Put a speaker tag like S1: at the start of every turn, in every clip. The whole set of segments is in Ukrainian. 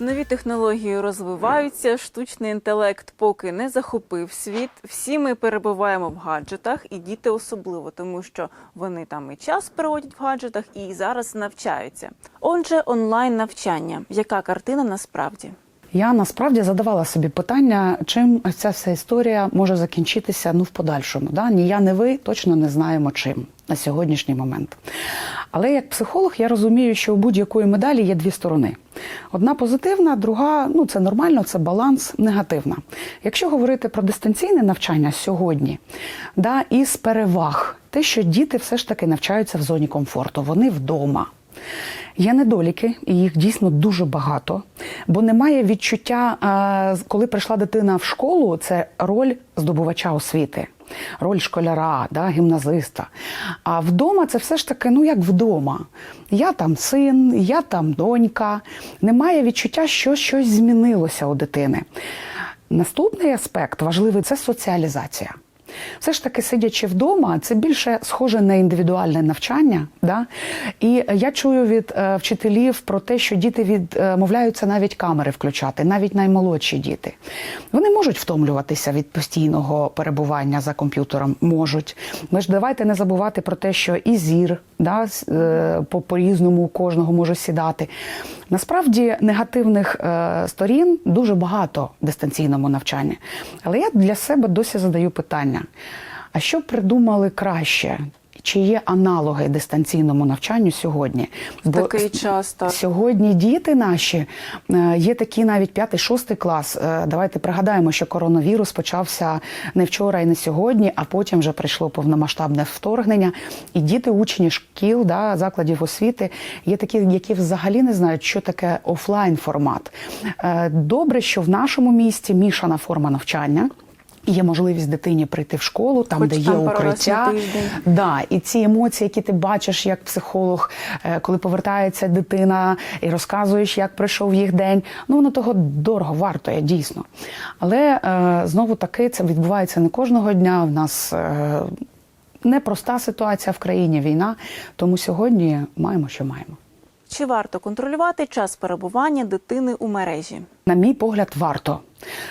S1: Нові технології розвиваються, штучний інтелект поки не захопив світ. Всі ми перебуваємо в гаджетах, і діти особливо, тому що вони там і час проводять в гаджетах, і зараз навчаються. Отже, онлайн навчання. Яка картина насправді?
S2: Я насправді задавала собі питання, чим ця вся історія може закінчитися ну в подальшому. Да? Ні я, ні ви точно не знаємо чим на сьогоднішній момент. Але як психолог я розумію, що у будь-якої медалі є дві сторони. Одна позитивна, друга ну це нормально, це баланс, негативна. Якщо говорити про дистанційне навчання сьогодні, да, із переваг, те, що діти все ж таки навчаються в зоні комфорту, вони вдома. Є недоліки, і їх дійсно дуже багато, бо немає відчуття, коли прийшла дитина в школу, це роль здобувача освіти, роль школяра, да, гімназиста. А вдома це все ж таки, ну як вдома. Я там син, я там донька. Немає відчуття, що щось змінилося у дитини. Наступний аспект важливий це соціалізація. Все ж таки, сидячи вдома, це більше схоже на індивідуальне навчання. Да? І я чую від е, вчителів про те, що діти відмовляються навіть камери включати, навіть наймолодші діти. Вони можуть втомлюватися від постійного перебування за комп'ютером. Можуть. Ми ж давайте не забувати про те, що і зір да, е, по- по-різному у кожного може сідати. Насправді негативних е, сторін дуже багато в дистанційному навчанні. Але я для себе досі задаю питання: а що придумали краще? Чи є аналоги дистанційному навчанню сьогодні? Бо
S1: Такий час так.
S2: Сьогодні діти наші е, є такі навіть 5-6 клас. Е, Давайте пригадаємо, що коронавірус почався не вчора і не сьогодні, а потім вже прийшло повномасштабне вторгнення. І діти, учні шкіл, да, закладів освіти, є такі, які взагалі не знають, що таке офлайн формат. Е, Добре, що в нашому місті мішана форма навчання. Є можливість дитині прийти в школу, там,
S1: Хоч
S2: де є
S1: там на
S2: укриття. Да, і ці емоції, які ти бачиш як психолог, е, коли повертається дитина і розказуєш, як пройшов їх день, ну воно того дорого вартує, дійсно. Але е, знову таки це відбувається не кожного дня. В нас е, непроста ситуація в країні, війна. Тому сьогодні маємо, що маємо.
S1: Чи варто контролювати час перебування дитини у мережі?
S2: На мій погляд, варто.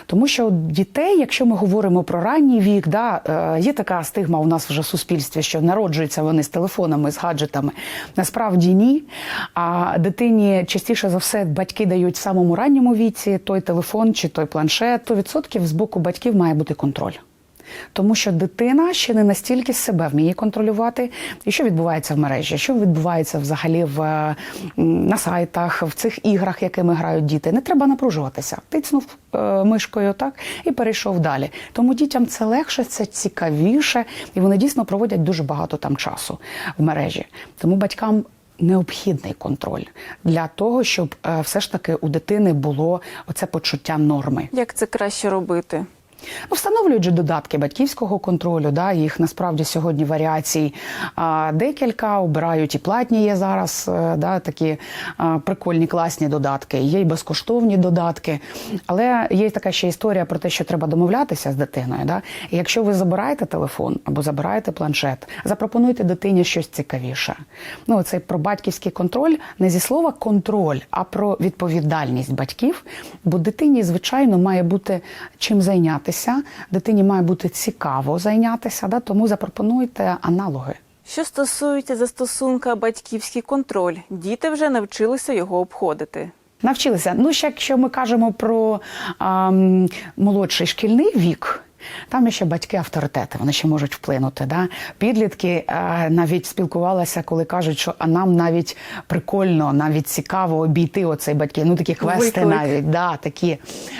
S2: Тому що дітей, якщо ми говоримо про ранній вік, да, е, є така стигма у нас вже в суспільстві, що народжуються вони з телефонами, з гаджетами. Насправді ні. А дитині частіше за все батьки дають в самому ранньому віці той телефон чи той планшет. То відсотків з боку батьків має бути контроль. Тому що дитина ще не настільки себе вміє контролювати, і що відбувається в мережі, що відбувається взагалі в, е, на сайтах, в цих іграх, якими грають діти. Не треба напружуватися. Тицнув е, мишкою так і перейшов далі. Тому дітям це легше, це цікавіше, і вони дійсно проводять дуже багато там часу в мережі. Тому батькам. Необхідний контроль для того, щоб е, все ж таки у дитини було оце почуття норми.
S1: Як це краще робити?
S2: Встановлюють же додатки батьківського контролю. Да, їх насправді сьогодні варіацій а, декілька. Обирають і платні є зараз. е, Да, такі а, прикольні класні додатки. Є й безкоштовні додатки. Але є така ще історія про те, що треба домовлятися з дитиною. Да? І якщо ви забираєте телефон або забираєте планшет, запропонуйте дитині щось цікавіше. Ну, це про батьківський контроль не зі слова контроль, а про відповідальність батьків. Бо дитині, звичайно, має бути чим зайнятися. Дитині має бути цікаво зайнятися, да? тому запропонуйте аналоги.
S1: Що стосується застосунка батьківський контроль, діти вже навчилися його обходити.
S2: Навчилися. Ну, ще якщо ми кажемо про ам, молодший шкільний вік. Там ще батьки авторитети, вони ще можуть вплинути. Да? Підлітки е, навіть спілкувалися, коли кажуть, що а нам навіть прикольно, навіть цікаво обійти оцей батьки. Ну такі квести
S1: Виклик.
S2: навіть да, такі.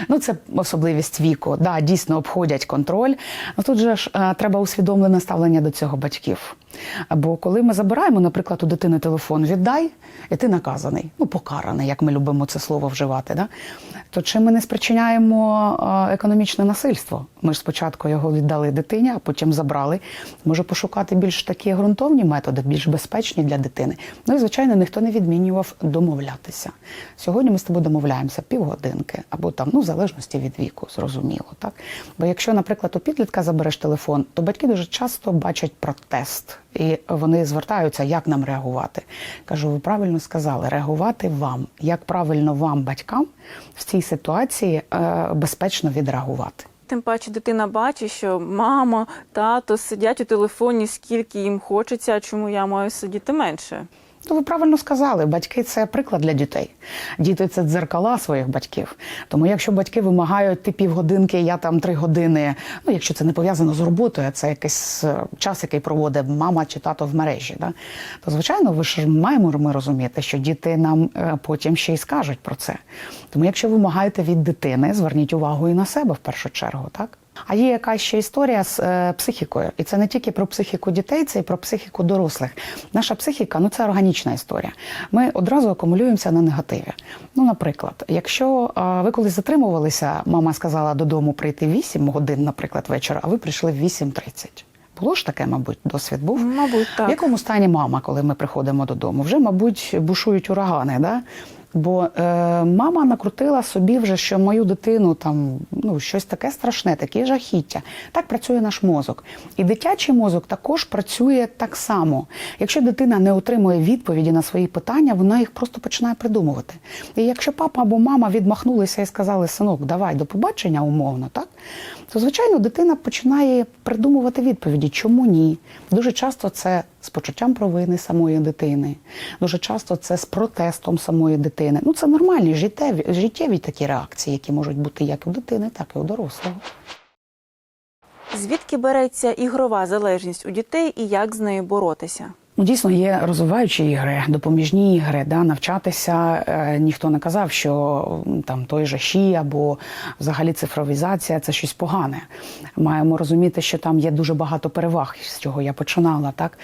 S2: Ну це особливість віку. Да, дійсно обходять контроль. Ну тут же ж е, треба усвідомлене ставлення до цього батьків. Бо коли ми забираємо, наприклад, у дитини телефон, віддай, і ти наказаний, ну покараний, як ми любимо це слово вживати. Да? То чи ми не спричиняємо економічне насильство? Ми ж спочатку його віддали дитині, а потім забрали. Може пошукати більш такі ґрунтовні методи, більш безпечні для дитини. Ну і звичайно, ніхто не відмінював домовлятися. Сьогодні ми з тобою домовляємося півгодинки або там, ну в залежності від віку, зрозуміло. Так? Бо якщо, наприклад, у підлітка забереш телефон, то батьки дуже часто бачать протест. І вони звертаються, як нам реагувати. Кажу, ви правильно сказали, реагувати вам. Як правильно вам, батькам, в цій ситуації е, безпечно відреагувати.
S1: Тим паче дитина бачить, що мама, тато сидять у телефоні, скільки їм хочеться, а чому я маю сидіти менше.
S2: Ну, ви правильно сказали, батьки це приклад для дітей. Діти це дзеркала своїх батьків. Тому якщо батьки вимагають ти півгодинки, я там три години, ну якщо це не пов'язано з роботою, а це якийсь е, час, який проводить мама чи тато в мережі, да? то звичайно, ви ж маємо ми розуміти, що діти нам е, потім ще й скажуть про це. Тому якщо вимагаєте від дитини, зверніть увагу і на себе в першу чергу, так? А є якась ще історія з е, психікою, і це не тільки про психіку дітей, це і про психіку дорослих. Наша психіка ну це органічна історія. Ми одразу акумулюємося на негативі. Ну, наприклад, якщо е, ви колись затримувалися, мама сказала додому прийти 8 годин, наприклад, вечора, а ви прийшли в 8.30. Було ж таке, мабуть, досвід був.
S1: Мабуть, так.
S2: В якому стані мама, коли ми приходимо додому? Вже, мабуть, бушують урагани, да? Бо е, мама накрутила собі вже, що мою дитину там ну щось таке страшне, таке жахіття. Так працює наш мозок. І дитячий мозок також працює так само. Якщо дитина не отримує відповіді на свої питання, вона їх просто починає придумувати. І якщо папа або мама відмахнулися і сказали, синок, давай до побачення умовно, так то звичайно дитина починає придумувати відповіді, чому ні. Дуже часто це з почуттям провини самої дитини, дуже часто це з протестом самої дитини. Ну це нормальні життєві, життєві такі реакції, які можуть бути як у дитини, так і у дорослого.
S1: Звідки береться ігрова залежність у дітей і як з нею боротися?
S2: Ну, дійсно, є розвиваючі ігри, допоміжні ігри, да, навчатися. Е, ніхто не казав, що там той же ШІ або взагалі цифровізація це щось погане. Маємо розуміти, що там є дуже багато переваг, з чого я починала, так.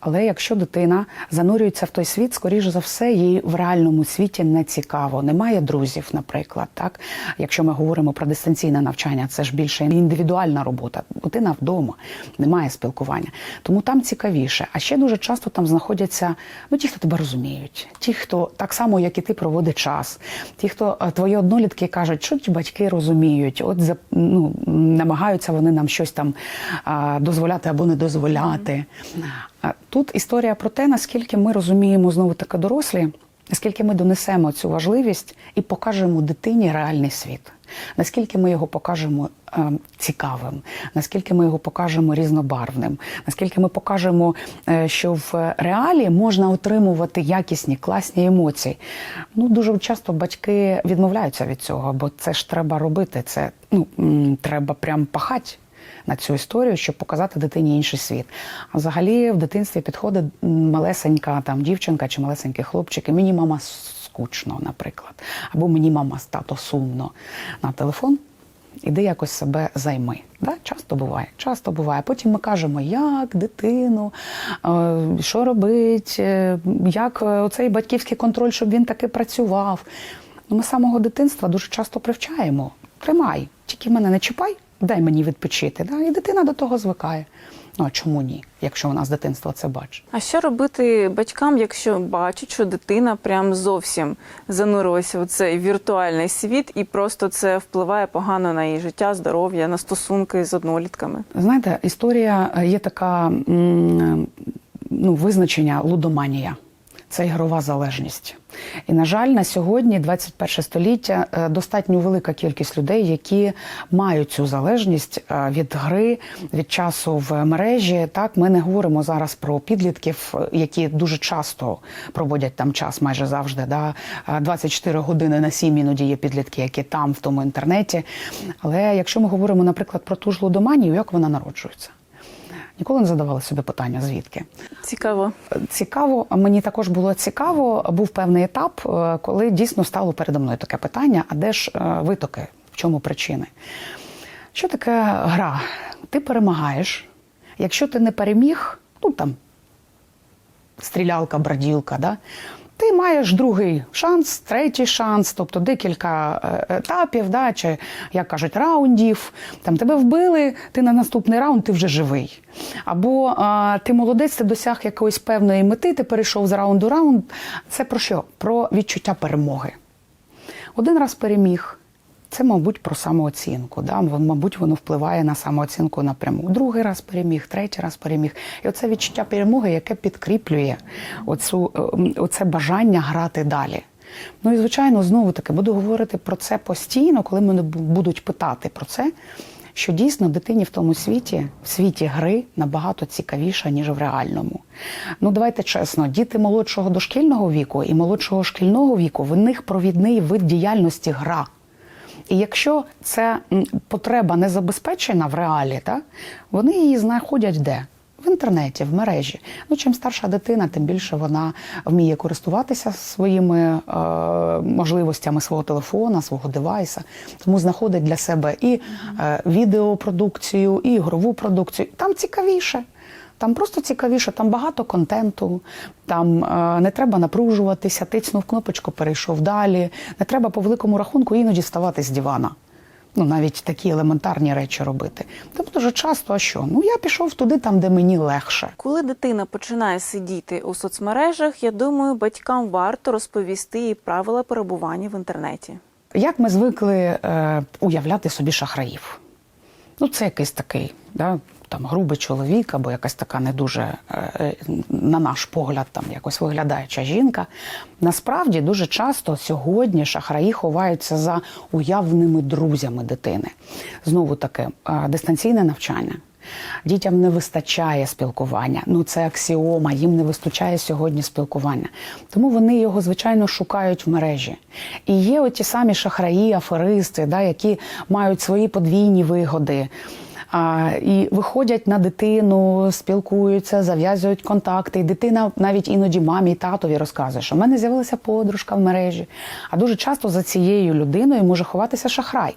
S2: Але якщо дитина занурюється в той світ, скоріш за все, їй в реальному світі не цікаво. Немає друзів, наприклад. Так, якщо ми говоримо про дистанційне навчання, це ж більше індивідуальна робота. Дитина вдома, немає спілкування. Тому там цікавіше. А ще дуже часто там знаходяться ну, ті, хто тебе розуміють, ті, хто так само, як і ти, проводить час, ті, хто е, твої однолітки кажуть, що ті батьки розуміють, от ну, намагаються вони нам щось там дозволяти або не дозволяти. Тут історія про те, наскільки ми розуміємо знову таки дорослі. Наскільки ми донесемо цю важливість і покажемо дитині реальний світ, наскільки ми його покажемо е, цікавим, наскільки ми його покажемо різнобарвним, наскільки ми покажемо, е, що в реалі можна отримувати якісні, класні емоції. Ну дуже часто батьки відмовляються від цього, бо це ж треба робити. Це ну треба прям пахати на цю історію, щоб показати дитині інший світ. А взагалі в дитинстві підходить малесенька там дівчинка чи малесенький хлопчик, і мені мама скучно, наприклад, або мені мама з тато сумно на телефон. Іди якось себе займи. Да? Часто буває, часто буває. Потім ми кажемо, як дитину, е, що робить, е, як е, оцей батьківський контроль, щоб він таки працював. Ну, Ми з самого дитинства дуже часто привчаємо. Тримай, тільки мене не чіпай, дай мені відпочити. Да? І дитина до того звикає. Ну а чому ні, якщо вона з дитинства це бачить?
S1: А що робити батькам, якщо бачать, що дитина прям зовсім занурилася у цей віртуальний світ, і просто це впливає погано на її життя, здоров'я, на стосунки з однолітками?
S2: Знаєте, історія е, є така м, ну, визначення лудоманія. Це ігрова залежність. І, на жаль, на сьогодні, 21 століття, е, достатньо велика кількість людей, які мають цю залежність е, від гри, від часу в мережі. Так, ми не говоримо зараз про підлітків, е, які дуже часто проводять там час, майже завжди. Да? Е, 24 години на 7 іноді є підлітки, які там в тому інтернеті. Але якщо ми говоримо, наприклад, про ту ж лудоманію, як вона народжується? Ніколи не задавали собі питання, звідки.
S1: Цікаво.
S2: Цікаво, мені також було цікаво. Був певний етап, е, коли дійсно стало передо мною таке питання: а де ж е, витоки, в чому причини? Що таке гра? Ти перемагаєш. Якщо ти не переміг, ну там стрілялка, браділка, да? Ти маєш другий шанс, третій шанс, тобто декілька е, етапів, да, чи, як кажуть, раундів. Там тебе вбили, ти на наступний раунд ти вже живий. Або а, ти молодець, ти досяг якоїсь певної мети, ти перейшов з раунду раунд. Це про що? Про відчуття перемоги. Один раз переміг. Це, мабуть, про самооцінку. Да? Мабуть, воно впливає на самооцінку напряму. Другий раз переміг, третій раз переміг. І оце відчуття перемоги, яке підкріплює оцю, е, оце бажання грати далі. Ну і звичайно, знову таки буду говорити про це постійно, коли мене будуть питати про це. Що дійсно дитині в тому світі, в світі гри набагато цікавіша, ніж в реальному. Ну давайте чесно, діти молодшого дошкільного віку і молодшого шкільного віку в них провідний вид діяльності гра. І якщо ця потреба не забезпечена в реалі, так, вони її знаходять де? В інтернеті, в мережі. Ну, чим старша дитина, тим більше вона вміє користуватися своїми е, можливостями свого телефона, свого девайса. Тому знаходить для себе і е, відеопродукцію, і ігрову продукцію. Там цікавіше. Там просто цікавіше, там багато контенту, там е, не треба напружуватися, тицнув кнопочку, перейшов далі. Не треба по великому рахунку іноді вставати з дивана. Ну, навіть такі елементарні речі робити. Тобто дуже часто, а що? Ну я пішов туди, там, де мені легше.
S1: Коли дитина починає сидіти у соцмережах, я думаю, батькам варто розповісти їй правила перебування в інтернеті.
S2: Як ми звикли е, уявляти собі шахраїв? Ну, це якийсь такий, да, там грубий чоловік або якась така не дуже, е, е, на наш погляд, там якось виглядаюча жінка. Насправді дуже часто сьогодні шахраї ховаються за уявними друзями дитини. Знову таки, е, дистанційне навчання. Дітям не вистачає спілкування. Ну це аксіома, їм не вистачає сьогодні спілкування. Тому вони його, звичайно, шукають в мережі. І є оті самі шахраї, аферисти, да, які мають свої подвійні вигоди. А, і виходять на дитину, спілкуються, зав'язують контакти. І дитина навіть іноді мамі і татові розказує, що в мене з'явилася подружка в мережі. А дуже часто за цією людиною може ховатися шахрай.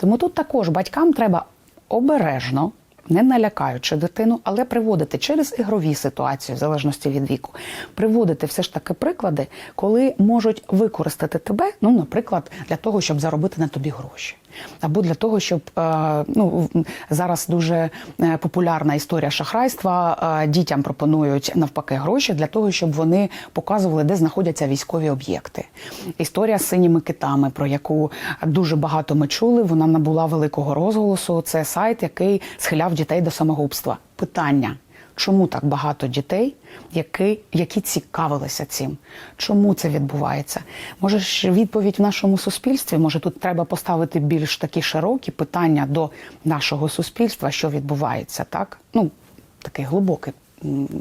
S2: Тому тут також батькам треба обережно. Не налякаючи дитину, але приводити через ігрові ситуації, в залежності від віку, приводити все ж таки приклади, коли можуть використати тебе, ну, наприклад, для того, щоб заробити на тобі гроші. Або для того, щоб е, ну зараз дуже е, популярна історія шахрайства. е, Дітям пропонують навпаки гроші для того, щоб вони показували, де знаходяться військові об'єкти. Історія з синіми китами, про яку дуже багато ми чули, вона набула великого розголосу. Це сайт, який схиляв дітей до самогубства. Питання. Чому так багато дітей, які, які цікавилися цим? Чому це відбувається? Може, ж відповідь в нашому суспільстві? Може, тут треба поставити більш такі широкі питання до нашого суспільства, що відбувається, так? Ну, таке глибоке,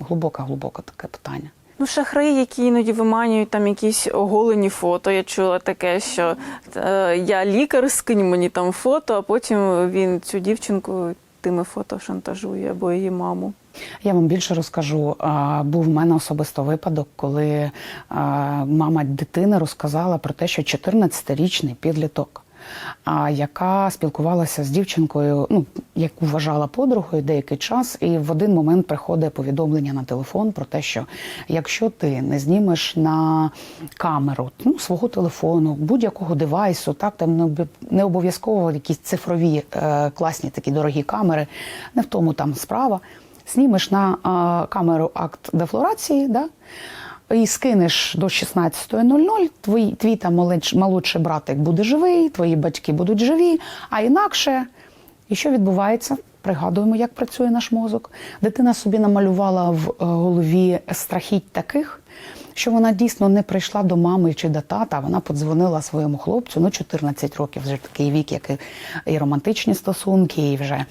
S2: глибоке, глибоке таке питання.
S1: Ну, шахраї, які іноді виманюють там якісь оголені фото. Я чула таке, що е, я лікар, скинь мені там фото, а потім він цю дівчинку тими фото шантажує або її маму.
S2: Я вам більше розкажу. Був в мене особисто випадок, коли мама дитини розказала про те, що 14-річний підліток, яка спілкувалася з дівчинкою, ну яку вважала подругою деякий час, і в один момент приходить повідомлення на телефон про те, що якщо ти не знімеш на камеру ну, свого телефону, будь-якого девайсу, так там не обов'язково якісь цифрові е, класні такі дорогі камери, не в тому там справа знімеш на а, камеру акт дефлорації, да? І скинеш до 16.00, твій, твій там молодший братик буде живий, твої батьки будуть живі, а інакше. І що відбувається? Пригадуємо, як працює наш мозок. Дитина собі намалювала в е, голові страхіть таких, що вона дійсно не прийшла до мами чи до тата. Вона подзвонила своєму хлопцю, ну 14 років, вже такий вік, як і романтичні стосунки, і вже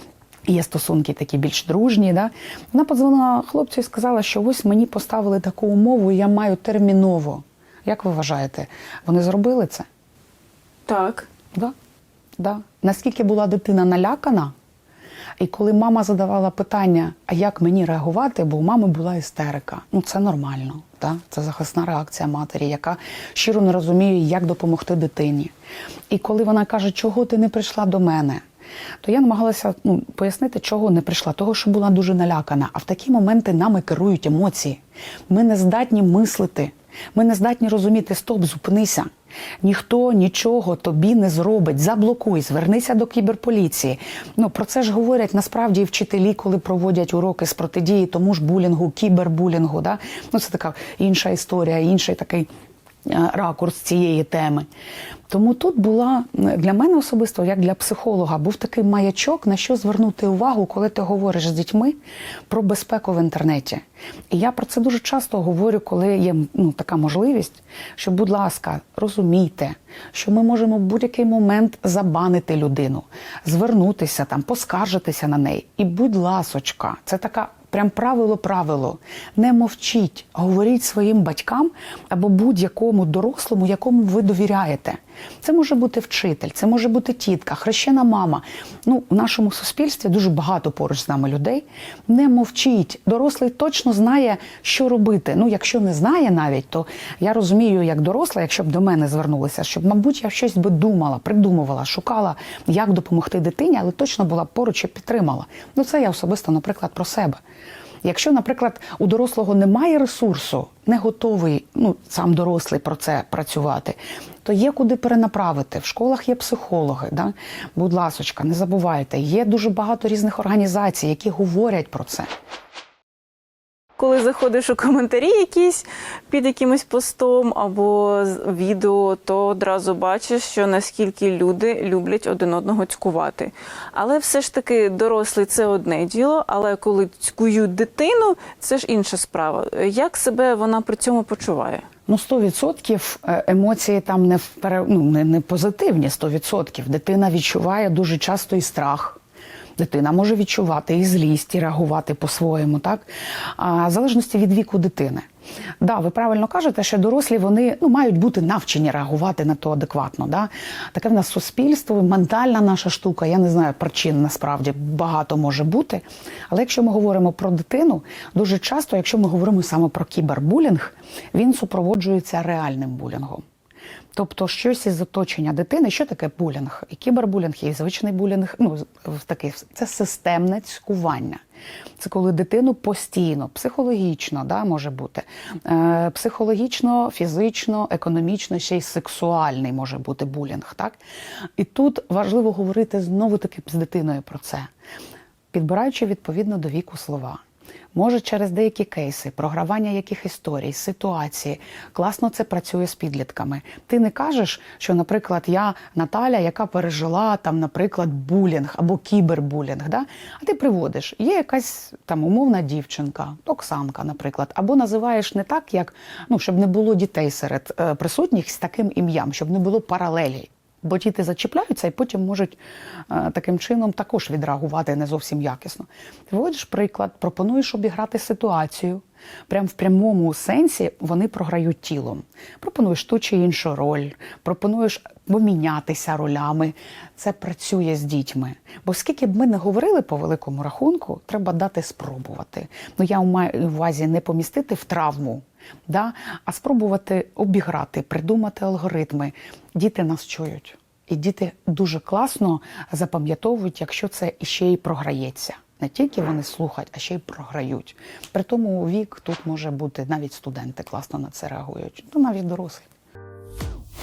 S2: Є стосунки такі більш дружні. Да? Вона подзвонила хлопцю і сказала, що ось мені поставили таку умову, я маю терміново. Як ви вважаєте, вони зробили це?
S1: Так.
S2: Да. Да. Наскільки була дитина налякана, і коли мама задавала питання, а як мені реагувати, бо у мами була істерика. Ну це нормально. Да? Це захисна реакція матері, яка щиро не розуміє, як допомогти дитині. І коли вона каже, чого ти не прийшла до мене, то я намагалася ну, пояснити, чого не прийшла, того, що була дуже налякана. А в такі моменти нами керують емоції. Ми не здатні мислити. Ми не здатні розуміти, стоп, зупинися. Ніхто нічого тобі не зробить. Заблокуй, звернися до кіберполіції. Ну про це ж говорять насправді і вчителі, коли проводять уроки з протидії тому ж булінгу, кібербулінгу. Да? Ну це така інша історія, інший такий ракурс цієї теми. Тому тут була е, для мене особисто, як для психолога, був такий маячок, на що звернути увагу, коли ти говориш з дітьми про безпеку в інтернеті. І я про це дуже часто говорю, коли є ну, така можливість, що, будь ласка, розумійте, що ми можемо в будь-який момент забанити людину, звернутися там, поскаржитися на неї. І будь ласочка, це така. Прям правило-правило. Не мовчіть, говоріть своїм батькам або будь-якому дорослому, якому ви довіряєте. Це може бути вчитель, це може бути тітка, хрещена мама. Ну, в нашому суспільстві дуже багато поруч з нами людей. Не мовчіть. Дорослий точно знає, що робити. Ну, якщо не знає навіть, то я розумію, як доросла, якщо б до мене звернулися, щоб, мабуть, я щось би думала, придумувала, шукала, як допомогти дитині, але точно була поруч і підтримала. Ну, це я особисто, наприклад, про себе. Якщо, наприклад, у дорослого немає ресурсу, не готовий ну, сам дорослий про це працювати, то є куди перенаправити. В школах є психологи. Да? Будь ласочка, не забувайте, є дуже багато різних організацій, які говорять про це.
S1: Коли заходиш у коментарі якісь під якимось постом або відео, то одразу бачиш, що наскільки люди люблять один одного цькувати. Але все ж таки дорослий це одне діло, але коли цькують дитину, це ж інша справа. Як себе вона при цьому почуває?
S2: Ну, 100% е, емоції там не, впере, ну, не, не позитивні, 100%. Дитина відчуває дуже часто і страх. Дитина може відчувати і злість, і реагувати по-своєму, так? А, в залежності від віку дитини. Да, ви правильно кажете, що дорослі вони ну, мають бути навчені реагувати на то адекватно. Да? Таке в нас суспільство, ментальна наша штука. Я не знаю причин насправді багато може бути. Але якщо ми говоримо про дитину, дуже часто, якщо ми говоримо саме про кібербулінг, він супроводжується реальним булінгом. Тобто щось із оточення дитини, що таке булінг? І кібербулінг, і звичний булінг, ну такий це системне цькування. Це коли дитину постійно, психологічно, да, може бути, е, психологічно, фізично, економічно, ще й сексуальний може бути булінг. Так? І тут важливо говорити знову таки з дитиною про це, підбираючи відповідно до віку слова. Може, через деякі кейси, програвання яких історій, ситуації, класно це працює з підлітками. Ти не кажеш, що, наприклад, я Наталя, яка пережила там, наприклад, булінг або кібербулінг. Да? А ти приводиш, є якась там умовна дівчинка, Оксанка, наприклад, або називаєш не так, як ну, щоб не було дітей серед е, присутніх з таким ім'ям, щоб не було паралелі. Бо діти зачіпляються і потім можуть е, таким чином також відреагувати не зовсім якісно. Ти виводиш приклад, пропонуєш обіграти ситуацію. Прям в прямому сенсі вони програють тілом. Пропонуєш ту чи іншу роль, пропонуєш помінятися ролями. Це працює з дітьми. Бо скільки б ми не говорили по великому рахунку, треба дати спробувати. Ну я маю увазі не помістити в травму, да? а спробувати обіграти, придумати алгоритми. Діти нас чують. І діти дуже класно запам'ятовують, якщо це іще й програється. Не тільки вони слухають, а ще й програють. При тому вік тут може бути навіть студенти класно на це реагують, ну навіть дорослі.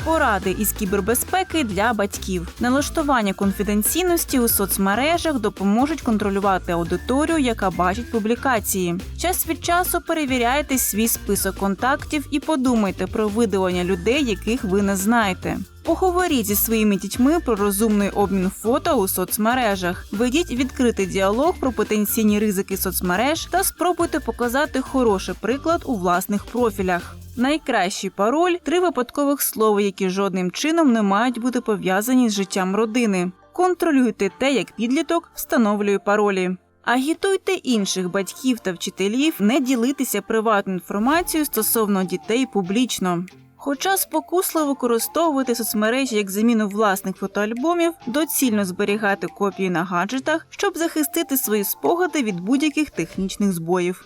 S1: Поради із кібербезпеки для батьків. Налаштування конфіденційності у соцмережах допоможуть контролювати аудиторію, яка бачить публікації. Час від часу перевіряйте свій список контактів і подумайте про видалення людей, яких ви не знаєте. Поговоріть зі своїми дітьми про розумний обмін фото у соцмережах. Ведіть відкритий діалог про потенційні ризики соцмереж та спробуйте показати хороший приклад у власних профілях. Найкращий пароль три випадкових слова, які жодним чином не мають бути пов'язані з життям родини. Контролюйте те, як підліток встановлює паролі. Агітуйте інших батьків та вчителів не ділитися приватною інформацією стосовно дітей публічно. Хоча спокусливо використовувати соцмережі як заміну власних фотоальбомів, доцільно зберігати копії на гаджетах, щоб захистити свої спогади від будь-яких технічних збоїв.